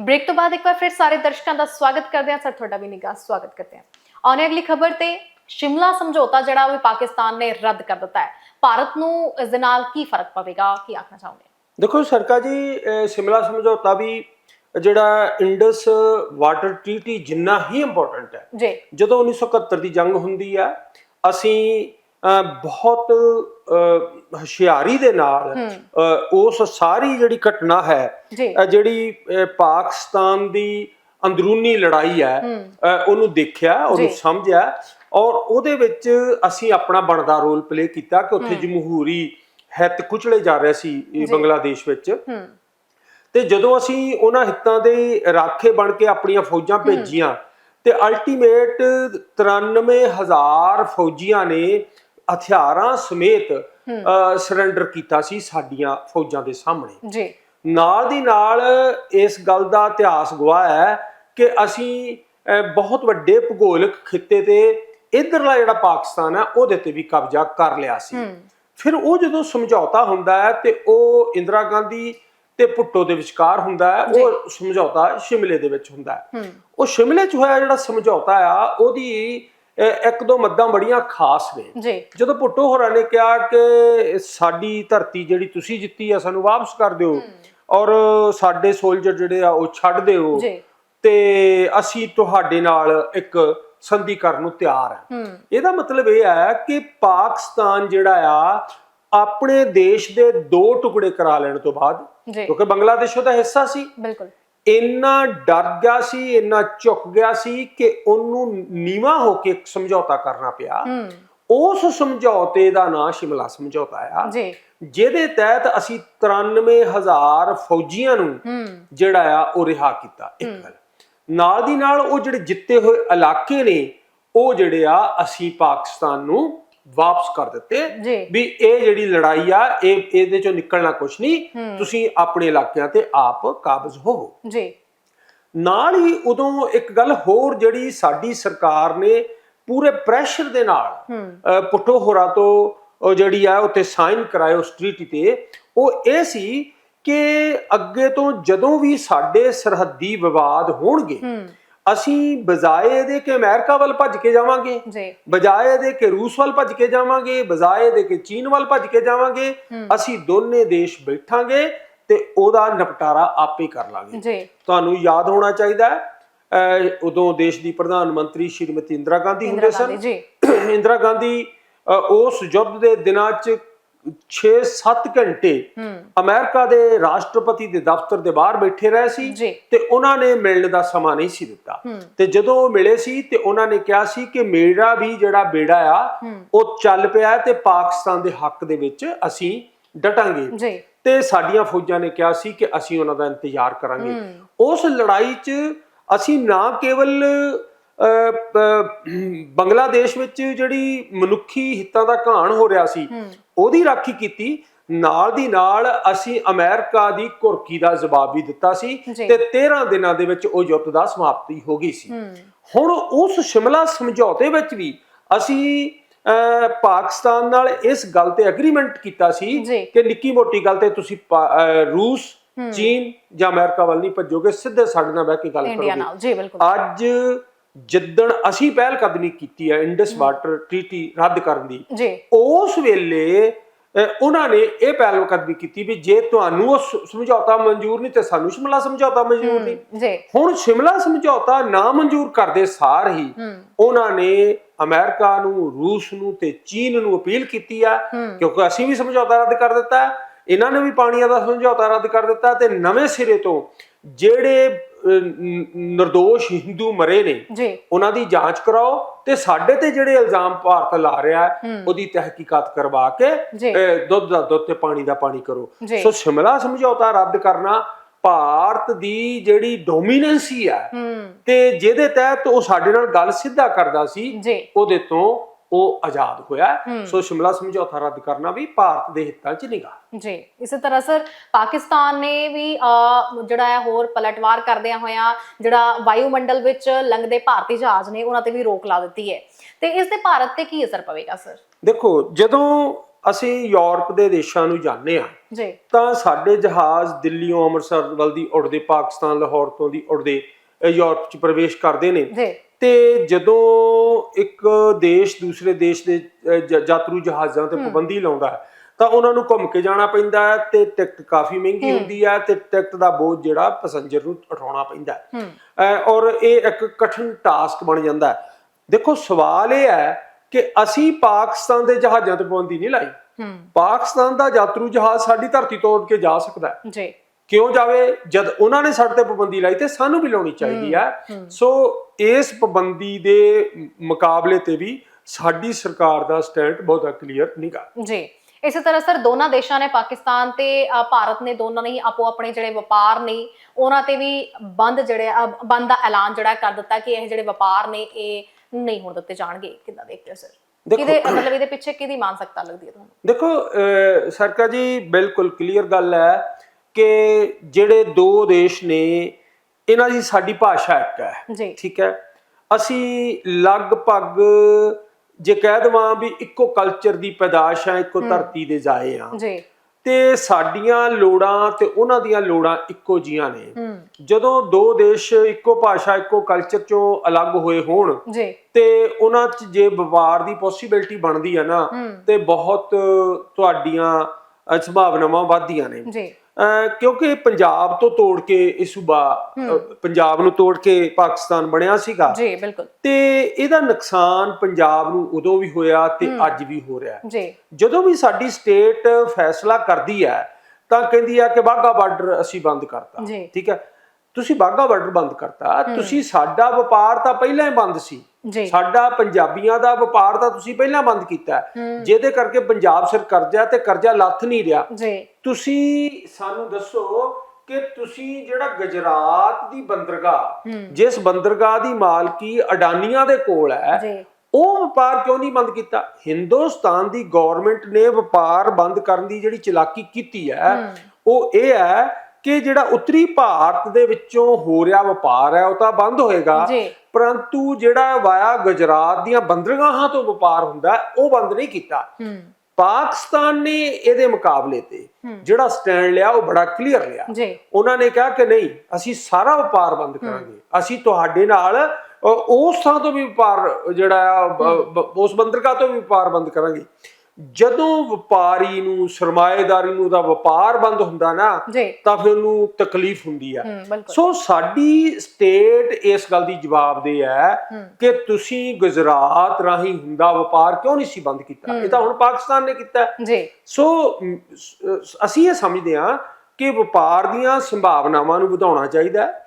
Break ਤੋਂ ਬਾਅਦ ਇੱਕ ਵਾਰ ਫਿਰ ਸਾਰੇ ਦਰਸ਼ਕਾਂ ਦਾ ਸਵਾਗਤ ਕਰਦੇ ਹਾਂ। ਸਰ ਤੁਹਾਡਾ ਵੀ ਨਿੱਘਾ ਸਵਾਗਤ ਕਰਦੇ ਹਾਂ। ਆਉਣੇ ਅਗਲੀ ਖਬਰ ਤੇ ਸ਼ਿਮਲਾ ਸਮਝੌਤਾ ਜਿਹੜਾ ਉਹ ਪਾਕਿਸਤਾਨ ਨੇ ਰੱਦ ਕਰ ਦਿੱਤਾ ਹੈ। ਭਾਰਤ ਨੂੰ ਇਸ ਦੇ ਨਾਲ ਕੀ ਫ਼ਰਕ ਪਵੇਗਾ ਕੀ ਆਖਣਾ ਚਾਹੁੰਦੇ ਦੇਖੋ ਸਰਕਾਰ ਜੀ ਸਿਮਲਾ ਸਮਝੌਤਾ ਵੀ ਜਿਹੜਾ ਇੰਡਸ ਵਾਟਰ ਟ੍ਰੀਟੀ ਜਿੰਨਾ ਹੀ ਇੰਪੋਰਟੈਂਟ ਹੈ। ਜੀ। ਜਦੋਂ 1971 ਦੀ ਜੰਗ ਹੁੰਦੀ ਹੈ ਅਸੀਂ ਬਹੁਤ ਹੁਸ਼ਿਆਰੀ ਦੇ ਨਾਲ ਉਸ ਸਾਰੀ ਜਿਹੜੀ ਘਟਨਾ ਹੈ ਜਿਹੜੀ ਪਾਕਿਸਤਾਨ ਦੀ ਅੰਦਰੂਨੀ ਲੜਾਈ ਹੈ ਉਹਨੂੰ ਦੇਖਿਆ ਉਹਨੂੰ। ਸਮਝਿਆ ਔਰ ਉਹਦੇ ਵਿੱਚ ਅਸੀਂ ਆਪਣਾ ਬਣਦਾ ਰੋਲ ਪਲੇ ਕੀਤਾ ਕਿ ਉੱਥੇ ਜਮਹੂਰੀ ਹਿੱਤ ਕੁਚਲੇ ਜਾ ਰਹੇ ਸੀ ਇਹ ਬੰਗਲਾਦੇਸ਼ ਵਿੱਚ। ਤੇ ਜਦੋਂ ਅਸੀਂ ਉਹਨਾਂ ਹਿੱਤਾਂ ਦੇ ਰਾਖੇ ਬਣ ਕੇ ਆਪਣੀਆਂ ਫੌਜਾਂ ਭੇਜੀਆਂ ਤੇ ਅਲਟੀਮੇਟ 93000 ਫੌਜੀਆਂ ਨੇ ਹਥਿਆਰਾਂ ਸਮੇਤ ਸਰੈਂਡਰ ਕੀਤਾ ਸੀ ਸਾਡੀਆਂ ਫੌਜਾਂ ਦੇ ਸਾਹਮਣੇ। ਜੀ। ਨਾਲ ਦੀ ਨਾਲ ਇਸ ਗੱਲ ਦਾ ਇਤਿਹਾਸ ਗਵਾਹ ਹੈ ਕਿ ਅਸੀਂ ਬਹੁਤ ਵੱਡੇ ਭੂਗੋਲਿਕ ਖਿੱਤੇ ਤੇ ਇਧਰਲਾ ਜਿਹੜਾ ਪਾਕਿਸਤਾਨ ਹੈ ਉਹਦੇ ਤੇ ਵੀ ਕਬਜ਼ਾ ਕਰ ਲਿਆ ਸੀ। ਫਿਰ ਉਹ ਜਦੋਂ ਸਮਝੌਤਾ ਹੁੰਦਾ ਹੈ ਤੇ ਉਹ ਇੰਦਰਾ ਗਾਂਧੀ ਤੇ ਭੁੱਟੋ ਦੇ ਵਿਚਕਾਰ ਹੁੰਦਾ ਹੈ ਉਹ ਸਮਝੌਤਾ ਸ਼ਿਮਲੇ ਦੇ ਵਿੱਚ ਹੁੰਦਾ ਹੈ। ਉਹ ਸ਼ਿਮਲੇ 'ਚ ਹੋਇਆ ਜਿਹੜਾ ਸਮਝੌਤਾ ਆ ਉਹਦੀ ਇੱਕ ਦੋ ਮੱਦਾਂ ਬੜੀਆਂ ਖਾਸ ਨੇ। ਜੀ। ਜਦੋਂ ਭੁੱਟੋ ਹੋਰਾਂ ਨੇ ਕਿਹਾ ਕਿ ਸਾਡੀ ਧਰਤੀ ਜਿਹੜੀ ਤੁਸੀਂ ਜਿੱਤੀ ਆ ਸਾਨੂੰ ਵਾਪਸ ਕਰ ਦਿਓ ਔਰ ਸਾਡੇ ਸੋਲਜਰ ਜਿਹੜੇ ਆ ਉਹ ਛੱਡ ਦਿਓ ਤੇ ਅਸੀਂ ਤੁਹਾਡੇ ਨਾਲ ਇੱਕ ਸੰਧੀ ਕਰਨ ਨੂੰ ਤਿਆਰ ਹਾਂ ਹੂੰ। ਇਹਦਾ ਮਤਲਬ ਇਹ ਹੈ ਕਿ ਪਾਕਿਸਤਾਨ ਜਿਹੜਾ ਆ ਆਪਣੇ ਦੇਸ਼ ਦੇ ਦੋ ਟੁਕੜੇ ਕਰਾ ਲੈਣ ਤੋਂ ਬਾਅਦ ਕਿਉਂਕਿ ਬੰਗਲਾਦੇਸ਼ ਉਹਦਾ ਹਿੱਸਾ ਸੀ। ਬਿਲਕੁਲ। ਇੰਨਾ ਡਰ ਗਿਆ ਸੀ ਇੰਨਾ ਝੁਕ ਗਿਆ ਸੀ ਕਿ ਉਹਨੂੰ ਨੀਵਾ ਹੋ ਕੇ ਇੱਕ ਸਮਝੌਤਾ ਕਰਨਾ ਪਿਆ। ਉਸ ਸਮਝੌਤੇ ਦਾ ਨਾਂ ਸ਼ਿਮਲਾ ਸਮਝੌਤਾ ਆ। ਜੀ। ਜਿਹਦੇ ਤਹਿਤ ਅਸੀਂ 93000 ਫੌਜੀਆਂ ਨੂੰ ਜਿਹੜਾ ਆ ਉਹ ਰਿਹਾ ਕੀਤਾ ਇੱਕ ਗੱਲ। ਨਾਲ ਦੀ ਨਾਲ ਉਹ ਜਿਹੜੇ ਜਿੱਤੇ ਹੋਏ ਇਲਾਕੇ ਨੇ ਉਹ ਜਿਹੜੇ ਆ ਅਸੀਂ ਪਾਕਿਸਤਾਨ ਨੂੰ ਵਾਪਸ ਕਰ ਦਿੱਤੇ ਵੀ ਇਹ ਜਿਹੜੀ ਲੜਾਈ ਆ ਇਹ ਇਹਦੇ ਚੋਂ ਨਿਕਲਣਾ ਕੁਛ ਨਹੀਂ ਤੁਸੀਂ ਆਪਣੇ ਇਲਾਕਿਆਂ ਤੇ ਆਪ ਕਾਬਜ਼ ਹੋਵੋ। ਜੀ। ਨਾਲ ਹੀ ਉਦੋਂ ਇੱਕ ਗੱਲ ਹੋਰ ਜਿਹੜੀ ਸਾਡੀ ਸਰਕਾਰ ਨੇ ਪੂਰੇ ਪ੍ਰੈਸ਼ਰ ਦੇ ਨਾਲ ਪੁੱਟੋ ਹੋਰਾਂ ਤੋਂ ਉਹ ਜਿਹੜੀ ਆ ਉੱਤੇ ਸਾਈਨ ਕਰਾਏ ਉਸ ਟ੍ਰੀਟੀ ਤੇ ਉਹ ਇਹ ਸੀ ਕਿ ਅੱਗੇ ਤੋਂ ਜਦੋਂ ਵੀ ਸਾਡੇ ਸਰਹੱਦੀ ਵਿਵਾਦ ਹੋਣਗੇ ਅਸੀਂ ਬਜਾਏ ਇਹਦੇ ਕਿ ਅਮਰੀਕਾ ਵੱਲ ਭੱਜ ਕੇ ਜਾਵਾਂਗੇ ਜੀ। ਬਜਾਏ ਇਹਦੇ ਕਿ ਰੂਸ ਵੱਲ ਭੱਜ ਕੇ ਜਾਵਾਂਗੇ ਬਜਾਏ ਇਹਦੇ ਕਿ ਚੀਨ ਵੱਲ ਭੱਜ ਕੇ ਜਾਵਾਂਗੇ ਅਸੀਂ ਦੋਨੇ ਦੇਸ਼ ਬੈਠਾਂਗੇ ਤੇ ਉਹਦਾ ਨਿਪਟਾਰਾ ਆਪੇ ਕਰ ਲਾਂਗੇ। ਜੀ। ਤੁਹਾਨੂੰ ਯਾਦ ਹੋਣਾ ਚਾਹੀਦਾ ਹੈ ਉਦੋਂ ਦੇਸ਼ ਦੀ ਪ੍ਰਧਾਨ ਮੰਤਰੀ ਸ਼੍ਰੀਮਤੀ ਇੰਦਰਾ ਗਾਂਧੀ ਹੁੰਦੇ ਸਨ। ਜੀ। ਇੰਦਰਾ ਗਾਂਧੀ ਉਸ ਯੁੱਧ ਦੇ ਦਿਨਾਂ 'ਚ 6-7 ਘੰਟੇ ਅਮਰੀਕਾ ਦੇ ਰਾਸ਼ਟਰਪਤੀ ਦੇ ਦਫ਼ਤਰ ਦੇ ਬਾਹਰ ਬੈਠੇ ਰਹੇ ਸੀ ਤੇ ਉਹਨਾਂ ਨੇ ਮਿਲਣ ਦਾ ਸਮਾਂ ਨਹੀਂ ਸੀ ਦਿੱਤਾ। ਤੇ ਜਦੋਂ ਉਹ ਮਿਲੇ ਸੀ ਤੇ ਉਹਨਾਂ ਨੇ ਕਿਹਾ ਸੀ ਕਿ ਮੇਰਾ ਵੀ ਜਿਹੜਾ ਬੇੜਾ ਆ ਉਹ ਚੱਲ ਪਿਆ ਤੇ ਪਾਕਿਸਤਾਨ ਦੇ ਹੱਕ ਦੇ ਵਿੱਚ ਅਸੀਂ ਡਟਾਂਗੇ। ਤੇ ਸਾਡੀਆਂ ਫੌਜਾਂ ਨੇ ਕਿਹਾ ਸੀ ਕਿ ਅਸੀਂ ਉਹਨਾਂ ਦਾ ਇੰਤਜ਼ਾਰ ਕਰਾਂਗੇ। ਉਸ ਲੜਾਈ 'ਚ ਅਸੀਂ ਨਾ ਕੇਵਲ ਬੰਗਲਾਦੇਸ਼ ਵਿੱਚ ਜਿਹੜੀ ਮਨੁੱਖੀ ਹਿੱਤਾਂ ਦਾ ਘਾਣ ਹੋ ਰਿਹਾ ਸੀ ਉਹਦੀ ਰਾਖੀ ਕੀਤੀ ਨਾਲ ਦੀ ਨਾਲ ਅਸੀਂ ਅਮਰੀਕਾ ਦੀ ਕੁਰਕੀ ਦਾ ਜਵਾਬ ਵੀ ਦਿੱਤਾ ਸੀ। ਤੇ 13 ਦਿਨਾਂ ਦੇ ਵਿੱਚ ਉਹ ਯੁੱਧ ਦਾ ਸਮਾਪਤੀ ਹੋ ਗਈ ਸੀ। ਹੁਣ ਉਸ ਸ਼ਿਮਲਾ ਸਮਝੌਤੇ ਵਿੱਚ ਵੀ ਅਸੀਂ ਪਾਕਿਸਤਾਨ ਨਾਲ ਇਸ ਗੱਲ ਤੇ ਐਗਰੀਮੈਂਟ ਕੀਤਾ ਸੀ। ਕਿ ਨਿੱਕੀ ਮੋਟੀ ਗੱਲ ਤੇ ਤੁਸੀਂ ਰੂਸ ਚੀਨ ਜਾਂ ਅਮਰੀਕਾ ਵੱਲ ਨਹੀਂ ਭੱਜੋਗੇ ਸਿੱਧੇ ਸਾਡੇ ਨਾਲ ਬਹਿ ਕੇ ਗੱਲ ਕਰੋਗੇ। ਅੱਜ ਜਿੱਦਣ ਅਸੀਂ ਪਹਿਲ ਕਦਮੀ ਕੀਤੀ ਹੈ ਇੰਡਸ ਵਾਟਰ ਟ੍ਰੀਟੀ ਰੱਦ ਕਰਨ ਦੀ ਜੀ। ਉਸ ਵੇਲੇ ਉਹਨਾਂ ਨੇ ਇਹ ਪਹਿਲ ਕਦਮੀ ਕੀਤੀ ਵੀ ਜੇ ਤੁਹਾਨੂੰ ਉਹ ਸਮਝੌਤਾ ਮਨਜ਼ੂਰ ਨਹੀਂ ਤੇ ਸਾਨੂੰ ਸ਼ਿਮਲਾ ਸਮਝੌਤਾ ਮਨਜ਼ੂਰ ਨਹੀਂ। ਹੁਣ ਸ਼ਿਮਲਾ ਸਮਝੌਤਾ ਨਾ ਮਨਜ਼ੂਰ ਕਰਦੇ ਸਾਰ ਹੀ ਉਹਨਾਂ ਨੇ ਅਮਰੀਕਾ ਨੂੰ ਰੂਸ ਨੂੰ ਤੇ ਚੀਨ ਨੂੰ ਅਪੀਲ ਕੀਤੀ ਆ ਕਿਉਂਕਿ ਅਸੀਂ ਵੀ ਸਮਝੌਤਾ ਰੱਦ ਕਰ ਦਿੱਤਾ ਇਹਨਾਂ ਨੇ ਵੀ ਪਾਣੀਆਂ ਦਾ ਸਮਝੌਤਾ ਰੱਦ ਕਰ ਦਿੱਤਾ ਤੇ ਨਵੇਂ ਸਿਰੇ ਤੋਂ ਜਿਹੜੇ ਨਿਰਦੋਸ਼ ਹਿੰਦੂ ਮਰੇ ਨੇ। ਜੀ। ਉਹਨਾਂ ਦੀ ਜਾਂਚ ਕਰਾਓ ਤੇ ਸਾਡੇ ਤੇ ਜਿਹੜੇ ਇਲਜ਼ਾਮ ਭਾਰਤ ਲਾ ਰਿਹਾ ਹੈ। ਉਹਦੀ ਤਹਿਕੀਕਾਤ ਕਰਵਾ ਕੇ ਜੀ। ਅਹ, ਦੁੱਧ ਦਾ ਦੁੱਧ ਤੇ ਪਾਣੀ ਦਾ ਪਾਣੀ ਕਰੋ। ਜੀ। ਸੋ ਸ਼ਿਮਲਾ ਸਮਝੌਤਾ ਰੱਦ ਕਰਨਾ ਭਾਰਤ ਦੀ ਜਿਹੜੀ ਡੋਮੀਨੈਂਸੀ ਹੈ ਹੂੰ। ਤੇ ਜਿਹਦੇ ਤਹਿਤ ਉਹ ਸਾਡੇ ਨਾਲ ਗੱਲ ਸਿੱਧਾ ਕਰਦਾ ਸੀ ਜੀ। ਉਹਦੇ ਤੋਂ ਉਹ ਆਜ਼ਾਦ ਹੋਇਆ ਸੋ ਸ਼ਿਮਲਾ ਸਮਝੌਤਾ ਰੱਦ ਕਰਨਾ ਵੀ ਭਾਰਤ ਦੇ ਹਿੱਤਾਂ 'ਚ ਨਿਗਾ ਜੀ ਇਸੇ ਤਰ੍ਹਾਂ ਸਰ ਪਾਕਿਸਤਾਨ ਨੇ ਵੀ ਜਿਹੜਾ ਹੈ ਹੋਰ ਪਲਟਵਾਰ ਕਰਦਿਆਂ ਹੋਇਆਂ ਜਿਹੜਾ ਵਾਯੂਮੰਡਲ ਵਿੱਚ ਲੰਘਦੇ ਭਾਰਤੀ ਜਹਾਜ਼ ਨੇ ਉਹਨਾਂ ਤੇ ਵੀ ਰੋਕ ਲਾ ਦਿੱਤੀ ਹੈ। ਤੇ ਇਸ ਦੇ ਭਾਰਤ ਤੇ ਕੀ ਅਸਰ ਪਵੇਗਾ ਸਰ? ਦੇਖੋ ਜਦੋਂ ਅਸੀਂ ਯੂਰਪ ਦੇ ਦੇਸ਼ਾਂ ਨੂੰ ਜਾਂਦੇ ਆ ਜੀ। ਤਾਂ ਸਾਡੇ ਜਹਾਜ਼ ਦਿੱਲੀੋਂ ਅੰਮ੍ਰਿਤਸਰ ਵੱਲ ਦੀ ਉੱਡਦੇ ਪਾਕਿਸਤਾਨ ਲਾਹੌਰ ਤੋਂ ਦੀ ਉੱਡਦੇ ਅ, ਯੂਰਪ ਚ ਪ੍ਰਵੇਸ਼ ਕਰਦੇ ਨੇ। ਤੇ ਜਦੋਂ ਇੱਕ ਦੇਸ਼ ਦੂਸਰੇ ਦੇਸ਼ ਦੇ ਯਾਤਰੂ ਜਹਾਜ਼ਾਂ ਤੇ ਪਾਬੰਦੀ ਲਾਉਂਦਾ ਹੈ ਤਾਂ ਉਹਨਾਂ ਨੂੰ ਘੁੰਮ ਕੇ ਜਾਣਾ ਪੈਂਦਾ ਹੈ ਤੇ ਟਿਕਟ ਕਾਫੀ ਮਹਿੰਗੀ ਹੁੰਦੀ ਹੈ ਤੇ ਟਿਕਟ ਦਾ ਬੋਝ ਜਿਹੜਾ ਪੈਸੇਂਜਰ ਨੂੰ ਉਠਾਉਣਾ ਪੈਂਦਾ ਹੈ। ਔਰ ਇਹ ਇੱਕ ਕਠਿਨ ਟਾਸਕ ਬਣ ਜਾਂਦਾ ਹੈ। ਦੇਖੋ ਸਵਾਲ ਇਹ ਹੈ ਕਿ ਅਸੀਂ ਪਾਕਿਸਤਾਨ ਦੇ ਜਹਾਜ਼ਾਂ ਤੇ ਪਾਬੰਦੀ ਨਹੀਂ ਲਾਈ। ਪਾਕਿਸਤਾਨ ਦਾ ਯਾਤਰੂ ਜਹਾਜ਼ ਸਾਡੀ ਧਰਤੀ ਤੋਂ ਉੱਡ ਕੇ ਜਾ ਸਕਦਾ ਹੈ। ਜੀ। ਕਿਉਂ ਜਾਵੇ? ਜਦ ਉਹਨਾਂ ਨੇ ਸਾਡੇ ਤੇ ਪਾਬੰਦੀ ਲਾਈ ਤੇ ਸਾਨੂੰ ਵੀ ਲਾਉਣੀ ਚਾਹੀਦੀ ਹੈ ਸੋ ਇਸ ਪਾਬੰਦੀ ਦੇ ਮੁਕਾਬਲੇ ਤੇ ਵੀ ਸਾਡੀ ਸਰਕਾਰ ਦਾ ਸਟੈਂਡ ਬਹੁਤਾ ਕਲੀਅਰ ਨਹੀਂਗਾ ਜੀ। ਇਸੇ ਤਰ੍ਹਾਂ ਸਰ ਦੋਨਾਂ ਦੇਸ਼ਾਂ ਨੇ ਪਾਕਿਸਤਾਨ ਤੇ ਭਾਰਤ ਨੇ ਦੋਨਾਂ ਨੇ ਹੀ ਆਪੋ ਆਪਣੇ ਜਿਹੜੇ ਵਪਾਰ ਨੇ ਉਹਨਾਂ ਤੇ ਵੀ ਬੰਦ ਜਿਹੜੇ ਬੰਦ ਦਾ ਐਲਾਨ ਜਿਹੜਾ ਕਰ ਦਿੱਤਾ ਕਿ ਇਹ ਜਿਹੜੇ ਵਪਾਰ ਨੇ ਇਹ ਨਹੀਂ ਹੋਣ ਦਿੱਤੇ ਜਾਣਗੇ। ਕਿੱਦਾਂ ਦੇਖਦੇ ਹੋ ਸਰ? ਕਿਹਦੇ ਮਤਲਬ ਇਹਦੇ ਪਿੱਛੇ ਕਿਹਦੀ ਮਾਨਸਿਕਤਾ ਲੱਗਦੀ ਹੈ ਤੁਹਾਨੂੰ? ਦੇਖੋ ਸਰਕਾ ਜੀ ਬਿਲਕੁਲ ਕਲੀਅਰ ਗੱਲ ਹੈ। ਕਿ ਜਿਹੜੇ ਦੋ ਦੇਸ਼ ਨੇ ਇਹਨਾਂ ਦੀ ਸਾਡੀ ਭਾਸ਼ਾ ਇੱਕ ਹੈ। ਠੀਕ ਹੈ? ਅਸੀਂ ਲਗਭਗ ਜੇ ਕਹਿ ਦਵਾਂ ਵੀ ਇੱਕੋ ਕਲਚਰ ਦੀ ਪੈਦਾਸ਼ ਆ ਇੱਕੋ ਧਰਤੀ ਦੇ ਜਾਏ ਆ ਜੀ। ਤੇ ਸਾਡੀਆਂ ਲੋੜਾਂ ਤੇ ਉਹਨਾਂ ਦੀਆਂ ਲੋੜਾਂ ਇੱਕੋ ਜੀਆਂ ਨੇ। ਜਦੋਂ ਦੋ ਦੇਸ਼ ਇੱਕੋ ਭਾਸ਼ਾ ਇੱਕੋ ਕਲਚਰ ਚੋਂ ਅਲੱਗ ਹੋਏ ਹੋਣ ਤੇ ਉਹਨਾਂ 'ਚ ਜੇ ਵਪਾਰ ਦੀ ਪੋਸਿਬਿਲਿਟੀ ਬਣਦੀ ਹੈ ਨਾ ਤੇ ਬਹੁਤ ਤੁਹਾਡੀਆਂ ਸੰਭਾਵਨਾਵਾਂ ਵੱਧਦੀਆਂ ਨੇ। ਕਿਉਂਕਿ ਪੰਜਾਬ ਤੋਂ ਤੋੜ ਕੇ ਇਹ ਸੂਬਾ ਪੰਜਾਬ ਨੂੰ ਤੋੜ ਕੇ ਪਾਕਿਸਤਾਨ ਬਣਿਆ ਸੀਗਾ। ਜੀ ਬਿਲਕੁਲ। ਤੇ ਇਹਦਾ ਨੁਕਸਾਨ ਪੰਜਾਬ ਨੂੰ ਉਦੋਂ ਵੀ ਹੋਇਆ ਤੇ ਅੱਜ ਵੀ ਹੋ ਰਿਹਾ। ਹੈ ਜੀ। ਜਦੋਂ ਵੀ ਸਾਡੀ ਸਟੇਟ ਫੈਸਲਾ ਕਰਦੀ ਹੈ ਤਾਂ ਕਹਿੰਦੀ ਆ ਕਿ ਬਾਗਾ ਬਾਰਡਰ ਅਸੀਂ ਬੰਦ ਕਰਤਾ। ਠੀਕ ਹੈ? ਤੁਸੀਂ ਬਾਗਾ ਬਾਰਡਰ ਬੰਦ ਕਰਤਾ। ਤੁਸੀਂ ਸਾਡਾ ਵਪਾਰ ਤਾਂ ਪਹਿਲਾਂ ਹੀ ਬੰਦ ਸੀ। ਸਾਡਾ ਪੰਜਾਬੀਆਂ ਦਾ ਵਪਾਰ ਤਾਂ ਤੁਸੀਂ ਪਹਿਲਾਂ ਬੰਦ ਕੀਤਾ। ਜਿਹਦੇ ਕਰਕੇ ਪੰਜਾਬ ਸਿਰ ਕਰਜ਼ਾ ਤੇ ਕਰਜ਼ਾ ਲੱਥ ਨਹੀਂ ਰਿਹਾ। ਤੁਸੀਂ ਸਾਨੂੰ ਦੱਸੋ ਕਿ ਤੁਸੀਂ ਜਿਹੜਾ ਗੁਜਰਾਤ ਦੀ ਬੰਦਰਗਾਹ ਜਿਸ ਬੰਦਰਗਾਹ ਦੀ ਮਾਲਕੀ ਅਡਾਨੀਆਂ ਦੇ ਕੋਲ ਹੈ ਉਹ ਵਪਾਰ ਕਿਉਂ ਨਹੀਂ ਬੰਦ ਕੀਤਾ? ਹਿੰਦੁਸਤਾਨ ਦੀ ਗਵਰਨਮੈਂਟ ਨੇ ਵਪਾਰ ਬੰਦ ਕਰਨ ਦੀ ਜਿਹੜੀ ਚਲਾਕੀ ਕੀਤੀ ਹੂੰ। ਉਹ ਇਹ ਹੈ ਕਿ ਜਿਹੜਾ ਉੱਤਰੀ ਭਾਰਤ ਦੇ ਵਿੱਚੋਂ ਹੋ ਰਿਹਾ ਵਪਾਰ ਹੈ ਉਹ ਤਾਂ ਬੰਦ ਹੋਏਗਾ। ਪਰੰਤੂ ਜਿਹੜਾ ਵਾਇਆ ਗੁਜਰਾਤ ਦੀਆਂ ਬੰਦਰਗਾਹਾਂ ਤੋਂ ਵਪਾਰ ਹੁੰਦਾ ਉਹ ਬੰਦ ਨਹੀਂ ਕੀਤਾ। ਹੂੰ। ਪਾਕਿਸਤਾਨ ਨੇ ਇਹਦੇ ਮੁਕਾਬਲੇ ਤੇ। ਜਿਹੜਾ ਸਟੈਂਡ ਲਿਆ ਉਹ ਬੜਾ ਕਲੀਅਰ ਲਿਆ। ਉਹਨਾਂ ਨੇ ਕਿਹਾ ਕਿ ਨਹੀਂ ਅਸੀਂ ਸਾਰਾ ਵਪਾਰ ਬੰਦ ਕਰਾਂਗੇ। ਅਸੀਂ ਤੁਹਾਡੇ ਨਾਲ ਉਸ ਥਾਂ ਤੋਂ ਵੀ ਵਪਾਰ ਜਿਹੜਾ ਉਸ ਬੰਦਰਗਾਹ ਤੋਂ ਵੀ ਵਪਾਰ ਬੰਦ ਕਰਾਂਗੇ। ਜਦੋਂ ਵਪਾਰੀ ਨੂੰ ਸਰਮਾਏਦਾਰੀ ਨੂੰ ਦਾ ਵਪਾਰ ਬੰਦ ਹੁੰਦਾ ਨਾ ਤਾਂ ਫਿਰ ਉਹਨੂੰ ਤਕਲੀਫ ਹੁੰਦੀ ਆ। ਸੋ ਸਾਡੀ ਸਟੇਟ ਇਸ ਗੱਲ ਦੀ ਜਵਾਬਦੇਹ ਹੈ ਹੂੰ। ਕਿ ਤੁਸੀਂ ਗੁਜਰਾਤ ਰਾਹੀਂ ਹੁੰਦਾ ਵਪਾਰ ਕਿਉਂ ਨਹੀਂ ਸੀ ਬੰਦ ਕੀਤਾ? ਇਹ ਤਾਂ ਹੁਣ ਪਾਕਿਸਤਾਨ ਨੇ ਕੀਤਾ। ਜੀ। ਸ- ਅਸੀਂ ਇਹ ਸਮਝਦੇ ਹਾਂ ਕਿ ਵਪਾਰ ਦੀਆਂ ਸੰਭਾਵਨਾਵਾਂ ਨੂੰ ਵਧਾਉਣਾ ਚਾਹੀਦਾ ਹੈ।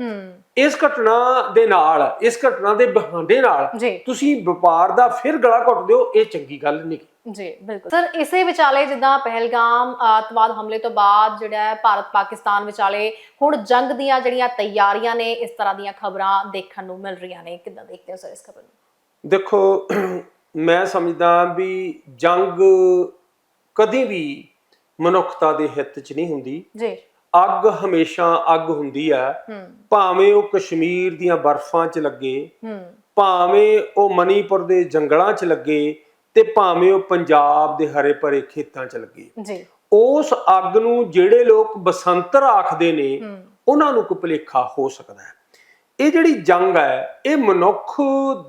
ਇਸ ਘਟਨਾ ਦੇ ਨਾਲ ਇਸ ਘਟਨਾ ਦੇ ਬਹਾਨੇ ਨਾਲ ਤੁਸੀਂ ਵਪਾਰ ਦਾ ਫਿਰ ਗਲਾ ਘੁੱਟ ਦਿਓ ਇਹ ਚੰਗੀ ਗੱਲ ਨਹੀਂ। ਜੀ ਬਿਲਕੁਲ। ਸਰ ਇਸੇ ਵਿਚਾਲੇ ਜਿੱਦਾਂ ਪਹਿਲਗਾਮ ਆਤਵਾਦ ਹਮਲੇ ਤੋਂ ਬਾਅਦ ਜਿਹੜਾ ਹੈ ਭਾਰਤ ਪਾਕਿਸਤਾਨ ਵਿਚਾਲੇ ਹੁਣ ਜੰਗ ਦੀਆਂ ਜਿਹੜੀਆਂ ਤਿਆਰੀਆਂ ਨੇ ਇਸ ਤਰ੍ਹਾਂ ਦੀਆਂ ਖਬਰਾਂ ਦੇਖਣ ਨੂੰ ਮਿਲ ਰਹੀਆਂ ਨੇ। ਕਿੱਦਾਂ ਦੇਖਦੇ ਹੋ ਸਰ ਇਸ ਖਬਰ ਨੂੰ? ਦੇਖੋ ਮੈਂ ਸਮਝਦਾ ਵੀ ਜੰਗ ਕਦੀ ਵੀ ਮਨੁੱਖਤਾ ਦੇ ਹਿੱਤ 'ਚ ਨਹੀਂ ਹੁੰਦੀ। ਜੀ। ਅੱਗ ਹਮੇਸ਼ਾ ਅੱਗ ਹੁੰਦੀ ਹੈ ਹੂੰ। ਭਾਵੇਂ ਉਹ ਕਸ਼ਮੀਰ ਦੀਆਂ ਬਰਫ਼ਾਂ 'ਚ ਲੱਗੇ ਭਾਵੇਂ ਉਹ ਮਨੀਪੁਰ ਦੇ ਜੰਗਲਾਂ 'ਚ ਲੱਗੇ ਤੇ ਭਾਵੇਂ ਉਹ ਪੰਜਾਬ ਦੇ ਹਰੇ ਭਰੇ ਖੇਤਾਂ 'ਚ ਲੱਗੇ। ਜੀ। ਉਸ ਅੱਗ ਨੂੰ ਜਿਹੜੇ ਲੋਕ ਬਸੰਤਰ ਆਖਦੇ ਨੇ ਉਹਨਾਂ ਨੂੰ ਕੋਈ ਭੁਲੇਖਾ ਹੋ ਸਕਦਾ ਹੈ। ਇਹ ਜਿਹੜੀ ਜੰਗ ਹੈ ਇਹ ਮਨੁੱਖ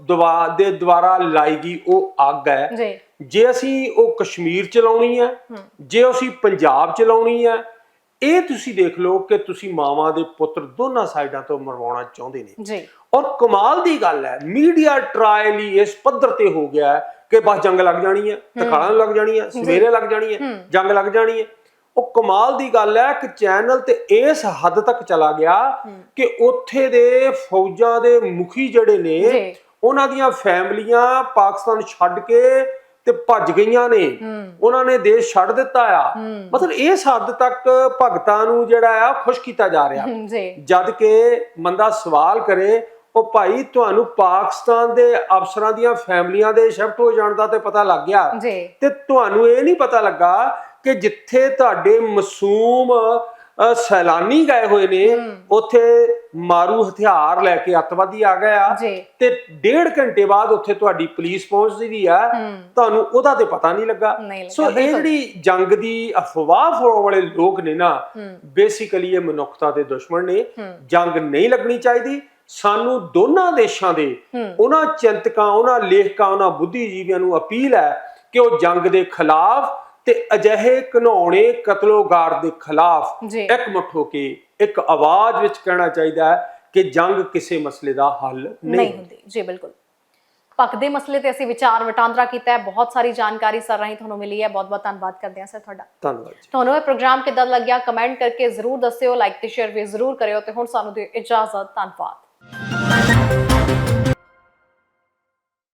ਦਵਾ ਦੇ ਦੁਆਰਾ ਲਾਈ ਗਈ ਉਹ ਅੱਗ ਹੈ। ਜੀ। ਅਸੀਂ ਉਹ ਕਸ਼ਮੀਰ ਚ ਲਾਉਣੀ ਹੈ। ਜੇ ਅਸੀਂ ਪੰਜਾਬ ਚ ਲਾਉਣੀ ਹੈ ਇਹ ਤੁਸੀਂ ਦੇਖ ਲਓ ਕਿ ਤੁਸੀਂ ਮਾਵਾਂ ਦੇ ਪੁੱਤਰ ਦੋਨਾਂ ਸਾਈਡਾਂ ਤੋਂ ਮਰਵਾਉਣਾ ਚਾਹੁੰਦੇ ਨੇ। ਜੀ। ਔਰ ਕਮਾਲ ਦੀ ਗੱਲ ਹੈ ਮੀਡੀਆ ਟ੍ਰਾਇਲ ਹੀ ਇਸ ਪੱਧਰ ਤੇ ਹੋ ਗਿਆ ਹੈ ਕਿ ਬਸ ਜੰਗ ਲੱਗ ਜਾਣੀ ਹੈ ਟਿਕਾਣਾ ਲੱਗ ਜਾਣੀ ਹੈ ਸਵੇਰੇ ਲੱਗ ਜਾਣੀ ਹੂੰ। ਜੰਗ ਲੱਗ ਜਾਣੀ ਹੈ। ਉਹ ਕਮਾਲ ਦੀ ਗੱਲ ਹੈ ਕਿ ਚੈਨਲ ਤੇ ਇਸ ਹੱਦ ਤੱਕ ਚਲਾ ਗਿਆ। ਕਿ ਉੱਥੇ ਦੇ ਫੌਜਾਂ ਦੇ ਮੁਖੀ ਜਿਹੜੇ ਨੇ ਉਹਨਾਂ ਦੀਆਂ ਫੈਮਲੀਆਂ ਪਾਕਿਸਤਾਨ ਛੱਡ ਕੇ ਤੇ ਭੱਜ ਗਈਆਂ ਨੇ। ਉਹਨਾਂ ਨੇ ਦੇਸ਼ ਛੱਡ ਦਿੱਤਾ ਆ। ਮਤਲਬ ਇਸ ਹੱਦ ਤੱਕ ਭਗਤਾਂ ਨੂੰ ਜਿਹੜਾ ਆ ਖੁਸ਼ ਕੀਤਾ ਜਾ ਰਿਹਾ। ਜਦ ਕਿ ਬੰਦਾ ਸਵਾਲ ਕਰੇ ਉਹ ਭਾਈ ਤੁਹਾਨੂੰ ਪਾਕਿਸਤਾਨ ਦੇ ਅਫਸਰਾਂ ਦੀਆਂ ਫੈਮਲੀਆਂ ਦੇ ਸ਼ਿਫਟ ਹੋ ਜਾਣ ਦਾ ਤੇ ਪਤਾ ਲੱਗ ਗਿਆ। ਤੇ ਤੁਹਾਨੂੰ ਇਹ ਨਹੀਂ ਪਤਾ ਲੱਗਾ ਕਿ ਜਿੱਥੇ ਤੁਹਾਡੇ ਮਾਸੂਮ ਸੈਲਾਨੀ ਗਏ ਹੋਏ ਨੇ ਉੱਥੇ ਮਾਰੂ ਹਥਿਆਰ ਲੈ ਕੇ ਅੱਤਵਾਦੀ ਆ ਗਏ ਆ ਜੀ। ਤੇ ਡੇਢ ਘੰਟੇ ਬਾਅਦ ਉੱਥੇ ਤੁਹਾਡੀ ਪੁਲਿਸ ਪਹੁੰਚਦੀ ਵੀ ਆ। ਤੁਹਾਨੂੰ ਉਹਦਾ ਤੇ ਪਤਾ ਨਹੀਂ ਲੱਗਾ। ਸੋ ਇਹ ਜਿਹੜੀ ਜੰਗ ਦੀ ਅਫਵਾਹ ਫੈਲਾਉਣ ਵਾਲੇ ਲੋਕ ਨੇ ਨਾ ਬੇਸਿਕਲੀ ਇਹ ਮਨੁੱਖਤਾ ਦੇ ਦੁਸ਼ਮਣ ਨੇ। ਜੰਗ ਨਹੀਂ ਲੱਗਣੀ ਚਾਹੀਦੀ। ਸਾਨੂੰ ਦੋਨਾਂ ਦੇਸ਼ਾਂ ਦੇ ਉਹਨਾਂ ਚਿੰਤਕਾਂ ਉਹਨਾਂ ਲੇਖਕਾਂ ਉਹਨਾਂ ਬੁੱਧੀਜੀਵੀਆਂ ਨੂੰ ਅਪੀਲ ਹੈ ਕਿ ਉਹ ਜੰਗ ਦੇ ਖਿਲਾਫ ਤੇ ਅਜਿਹੇ ਘਿਨੌਣੇ ਕਤਲੋਗਾਰ ਦੇ ਖਿਲਾਫ ਇਕਮੁੱਠ ਹੋ ਕੇ ਇੱਕ ਆਵਾਜ਼ ਵਿੱਚ ਕਹਿਣਾ ਚਾਹੀਦਾ ਹੈ ਕਿ ਜੰਗ ਕਿਸੇ ਮਸਲੇ ਦਾ ਹੱਲ ਨਹੀਂ ਹੁੰਦੀ। ਜੀ ਬਿਲਕੁਲ। ਪੱਕ ਦੇ ਮਸਲੇ ਤੇ ਅਸੀਂ ਵਿਚਾਰ ਵਟਾਂਦਰਾ ਕੀਤਾ ਹੈ। ਬਹੁਤ ਸਾਰੀ ਜਾਣਕਾਰੀ ਸਰ ਰਾਹੀਂ ਤੁਹਾਨੂੰ ਮਿਲੀ ਹੈ। ਬਹੁਤ ਬਹੁਤ ਧੰਨਵਾਦ ਕਰਦੇ ਹਾਂ ਸਰ ਤੁਹਾਡਾ। ਧੰਨਵਾਦ ਤੁਹਾਨੂੰ ਇਹ ਪ੍ਰੋਗਰਾਮ ਕਿੱਦਾਂ ਲੱਗਿਆ? ਕਮੈਂਟ ਕਰਕੇ ਜ਼ਰੂਰ ਦੱਸਿਓ ਲਾਈਕ ਤੇ ਸ਼ੇਅਰ ਵੀ ਜ਼ਰੂਰ ਕਰਿਓ ਤੇ ਹੁਣ ਸਾਨੂੰ ਦਿਓ ਇਜਾਜ਼ਤ। ਧੰਨਵਾਦ।